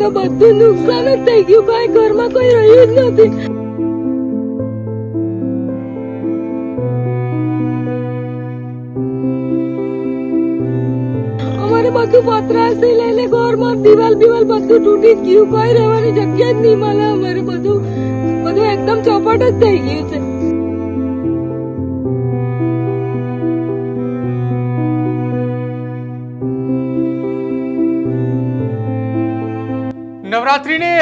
તો બધું નુકસાન જ થઈ ગયું. કઈ ઘરમાં કોઈ રહ્યું જ નથી. બધું પતરાસી લઈને ઘરમાં દિવાલ બિવાલ બધું તૂટી ગયું. કોઈ રહેવાની જગ્યા જ નહીં મળે. અમારે બધું બધું એકદમ ચોપટ જ થઈ ગયું.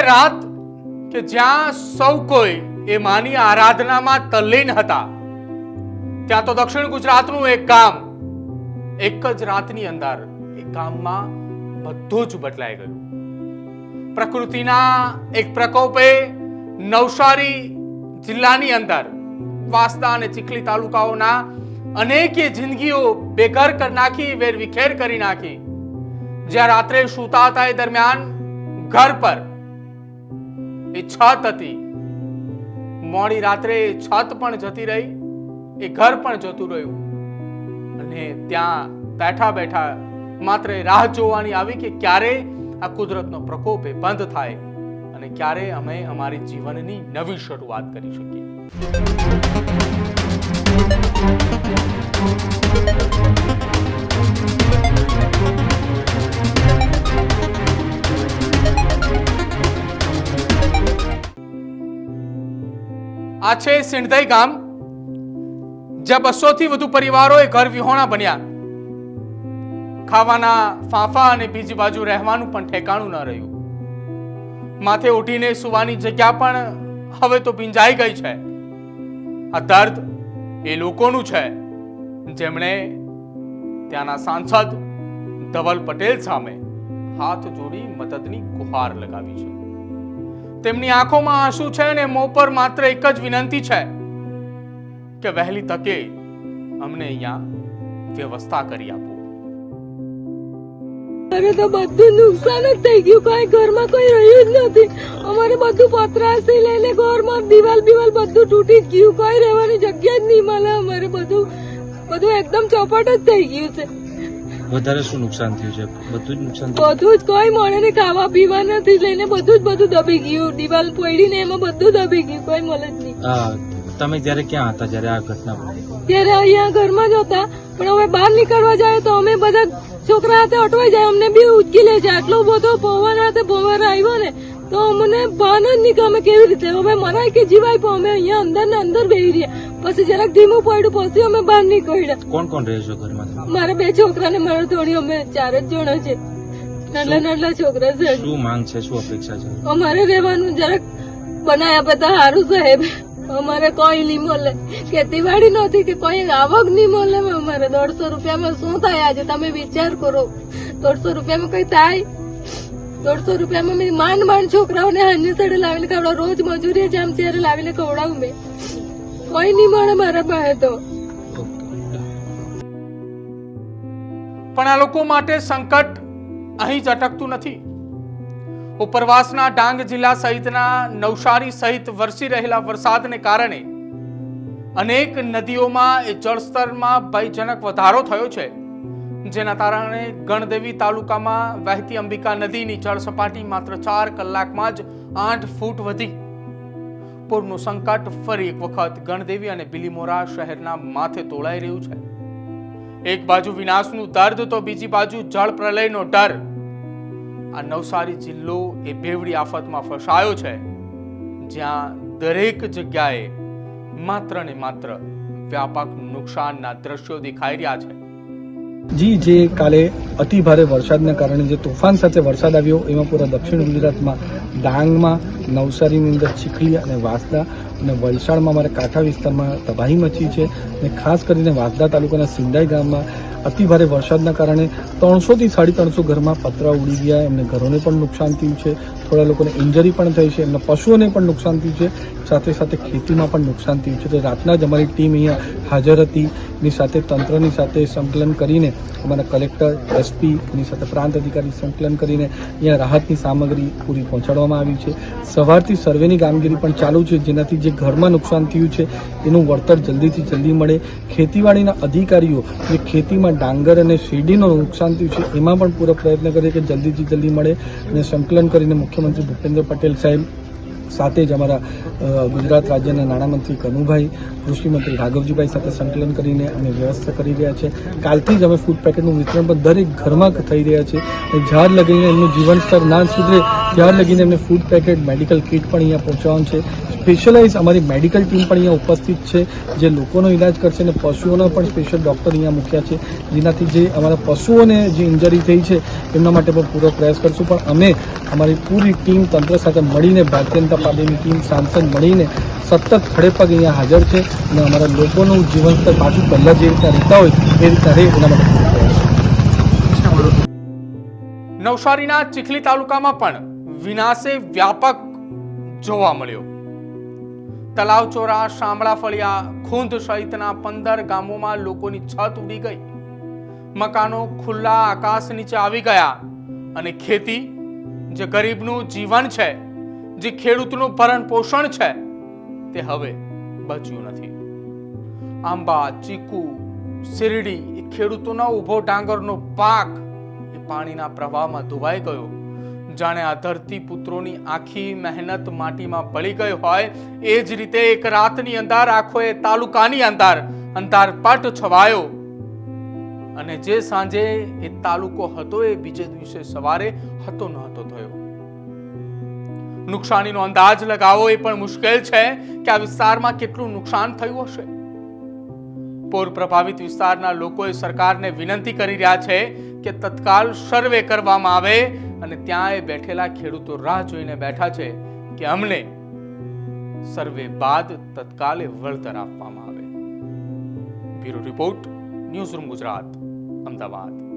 રાત કે જ્યાં સૌ કોઈ એ માની આરાધનામાં તલ્લીન હતા. ત્યાં તો દક્ષિણ ગુજરાતનું એક ગામ, એક જ રાતની અંદર એ ગામમાં બધું જ બદલાઈ ગયું. પ્રકૃતિના એક પ્રકોપે નવસારી જિલ્લાની અંદર વાંસદા અને ચીખલી તાલુકાઓના અનેકે જિંદગીઓ બેઘર કરી નાખી વેર વિખેર કરી નાખી. જ્યાં રાત્રે સૂતા હતા એ દરમિયાન ઘર પર એ છત હતી. મોડી રાત્રે એ છત પણ જતી રહી, એ ઘર પણ જતું રહ્યું. અને ત્યાં બેઠા બેઠા માત્ર રાહ જોવાની આવી કે ક્યારે આ કુદરતનો પ્રકોપ એ બંધ થાય અને ક્યારે અમે અમારી જીવનની નવી શરૂઆત કરી શકીએ. આ છે સિંધઈ ગામ, જ્યાં બસો થી વધુ પરિવારોએ ઘર વિહોણા બન્યા. ખાવાના ફાંફા અને બીજી બાજુ રહેવાનું પણ ઠેકાણું ન રહ્યું. માથે ઉઠીને સુવાની જગ્યા પણ હવે તો ભીંજાઈ ગઈ છે. આ દર્દ એ લોકોનું છે. જેમણે ત્યાંના સાંસદ ધવલ પટેલ સામે હાથ જોડી મદદની ગુહાર લગાવી છે. તેમની આંખોમાં આંસુ છે અને મોં પર માત્ર એક જ વિનંતી છે કે વહેલી તકે અમને અહીંયા વ્યવસ્થા કરી આપો. અરે તો બધું નુકસાન જ થઈ ગયું. કઈ ઘરમાં કોઈ રહ્યું જ નથી. અમારે બધું પતરાશી લઈને ઘરમાં દિવાલ બિવાલ બધું તૂટી ગયું. કોઈ રહેવાની જગ્યા જ નહીં મળે. અમારે બધું બધું એકદમ ચોપટ જ થઈ ગયું છે. વધારે શું નુકસાન થયું છે? બધું જ નુકસાન બધું જ કોઈ મળે ને ખાવા પીવા નથી લઈને બધું જ બધું દબી ગયું. દિવાલ પડી ને એમાં બધું દબી ગયું કોઈ મળે જ નહીં. આ તમે જ્યારે ક્યાં હતા? જ્યારે આ ઘટના બની? ત્યારે અહીંયા ઘરમાં જ હતા પણ હવે બહાર નીકળવા જાય તો અમે બધા છોકરા હાથે અટવાઈ જાય અમને બી ઉચકી લે છે. આટલો બધો પવન હાથે પવન આવ્યો ને તો અમને ભાન જ નહીં અમે કેવી રીતે? અમે મરાય કે જીવાય પણ અમે અહીંયા અંદર ને અંદર બેહી રહ્યા. પછી જરાક ધીમું પડ્યું પછી અમે બહાર નીકળ્યા. કોણ કોણ રહે છો ઘરમાં? મારા બે છોકરા ને મારો થોડી અમે ચાર જ જણા છે. નાના નાના છોકરા છે. શું માંગ છે? શું અપેક્ષા છે? અમારે રહેવાનું જરાક બનાયા બધા સારું સાહેબ. અમારે કોઈ નહીં મળે. ખેતીવાડી નથી કે કોઈ આવક નહીં મળે. અમારે દોઢસો રૂપિયામાં શું થાય આજે? તમે વિચાર કરો. દોઢસો રૂપિયામાં કઈ થાય? દોઢસો રૂપિયામાં મેં માંડ માંડ છોકરાઓને હાની સડે લાવીને ખવડાવું રોજ મજૂરી જેમ ત્યારે લાવીને ખવડાવું મેં. કોઈ નહીં મળે મારા પાસે તો. પણ આ લોકો માટે સંકટ અહીં જ અટકતું નથી. ઉપરવાસના ડાંગ જિલ્લા સહિતના નવસારી સહિત વરસી રહેલા વરસાદને કારણે અનેક નદીઓમાં જળસ્તરમાં ભયજનક વધારો થયો છે. જેના કારણે ગણદેવી તાલુકામાં વહેતી અંબિકા નદીની જળ સપાટી માત્ર ચાર કલાકમાં જ આઠ ફૂટ વધી. પૂરનું સંકટ ફરી એક વખત ગણદેવી અને બિલીમોરા શહેરના માથે તોળાઈ રહ્યું છે. એક બાજુ વિનાશનું દર્દ, તો બીજી બાજુ જળ પ્રલયનો ડર. આ નવસારી જિલ્લો એ બેવડી આફતમાં ફસાયો છે. જ્યાં દરેક જગ્યાએ માત્ર ને માત્ર વ્યાપક નુકસાનના દ્રશ્યો દેખાઈ રહ્યા છે. જી જે કાલે અતિ ભારે વરસાદને કારણે જે તોફાન સાથે વરસાદ આવ્યો, એમાં પૂરા દક્ષિણ ગુજરાતમાં ડાંગમાં, નવસારીની અંદર ચીખલી અને વાંસદા અને વલસાડમાં અમારા કાંઠા વિસ્તારમાં તબાહી મચી છે અને ખાસ કરીને વાંસદા તાલુકાના સિંડાઈ ગામમાં અતિ ભારે વરસાદના કારણે ત્રણસોથી સાડી ત્રણસો ઘરમાં પતરા ઉડી ગયા, એમને ઘરોને પણ નુકસાન થયું છે, થોડા લોકોને ઇન્જરી પણ થઈ છે, એમના પશુઓને પણ નુકસાન થયું છે, સાથે સાથે ખેતીમાં પણ નુકસાન થયું છે. તો રાતના જ અમારી ટીમ અહીંયા હાજર હતી. એની સાથે તંત્રની સાથે સંકલન કરીને અમારા કલેક્ટર એસપી એની સાથે પ્રાંત અધિકારી સંકલન કરીને અહીંયા રાહતની સામગ્રી પૂરી પહોંચાડવામાં આવી છે. સવારથી સર્વેની કામગીરી પણ ચાલુ છે, જેનાથી જે ઘરમાં નુકસાન થયું છે, એનું વળતર જલ્દીથી જલ્દી મળે. ખેતીવાડીના અધિકારીઓ જે ખેતીમાં ડાંગર અને શેરડીનું નુકસાન થયું છે, એમાં પણ પૂરો પ્રયત્ન કરે કે જલ્દીથી જલ્દી મળે અને સંકલન કરીને મુખ્યમંત્રી ભૂપેન્દ્ર પટેલ સાહેબ સાથે જ અમારા ગુજરાત રાજ્યના નાણામંત્રી કનુભાઈ, કૃષિમંત્રી રાઘવજીભાઈ સાથે સંકલન કરીને અમે વ્યવસ્થા કરી રહ્યા છે. કાલથી જ અમે ફૂડ પેકેટનું વિતરણ પણ દરેક ઘરમાં થઈ રહ્યા છે. જ્યાર લગીને એમનું જીવન સ્તર ના સુધરે ત્યાર લગીને એમને ફૂડ પેકેટ મેડિકલ કિટ પણ અહીંયા પહોંચાડવાનું છે. સ્પેશિયલાઇઝ અમારી મેડિકલ ટીમ પણ અહીંયા ઉપસ્થિત છે, જે લોકોનો ઇલાજ કરશે અને પશુઓના પણ સ્પેશિયલ ડૉક્ટર અહીંયા મૂક્યા છે, જેનાથી જે અમારા પશુઓને જે ઇન્જરી થઈ છે, એમના માટે પણ પૂરો પ્રયાસ કરશું. પણ અમે અમારી પૂરી ટીમ તંત્ર સાથે મળીને, ભારતીય જનતા પાર્ટીની ટીમ સાંસદ મળીને સતત ખડેપગ અહીંયા હાજર છે અને અમારા લોકોનું જીવન સ્તર પાછું પહેલાં જે રીતના રહેતા હોય, એ રીતના રહે એના માટે નવસારીના ચીખલી તાલુકામાં પણ વિનાશે વ્યાપક જોવા મળ્યો. તલાવચોરા શામળા ફળિયા ખૂંધ સહિતના પંદર ગામોમાં લોકોની છત ઉડી ગઈ. મકાનો ખુલ્લા આકાશ નીચે આવી ગયા અને ખેતી જે ગરીબનું જીવન છે, જે ખેડૂતનું ભરણ પોષણ છે, તે હવે બચ્યું નથી. આંબા, ચીકુ, શેરડી એ ખેડૂતોના ઊભો ડાંગરનો પાક એ પાણીના પ્રવાહમાં ધોવાઈ ગયો. જાણે આ ધરતી પુત્રોની આખી મહેનત માટીમાં પડી ગઈ હોય, એ જ રીતે એક રાતની અંદર આખો એ તાલુકાની અંદર અંધારપટ છવાયો અને જે સાંજે એ તાલુકો હતો એ બીજે દિવસે સવારે હતો ન હતો થયો. નુકસાનીનો અંદાજ લગાવવો એ પણ મુશ્કેલ છે કે આ વિસ્તારમાં કેટલું નુકસાન થયું હશે. પૂર પ્રભાવિત વિસ્તારના લોકોએ સરકારને વિનંતી કરી રહ્યા છે કે તત્કાલ સર્વે કરવામાં આવે અને ત્યાં એ બેઠેલા ખેડૂતો રાહ જોઈને બેઠા છે કે અમને સર્વે બાદ તત્કાલે વળતર આપવામાં આવે. Bureau report news room Gujarat, Ahmedabad.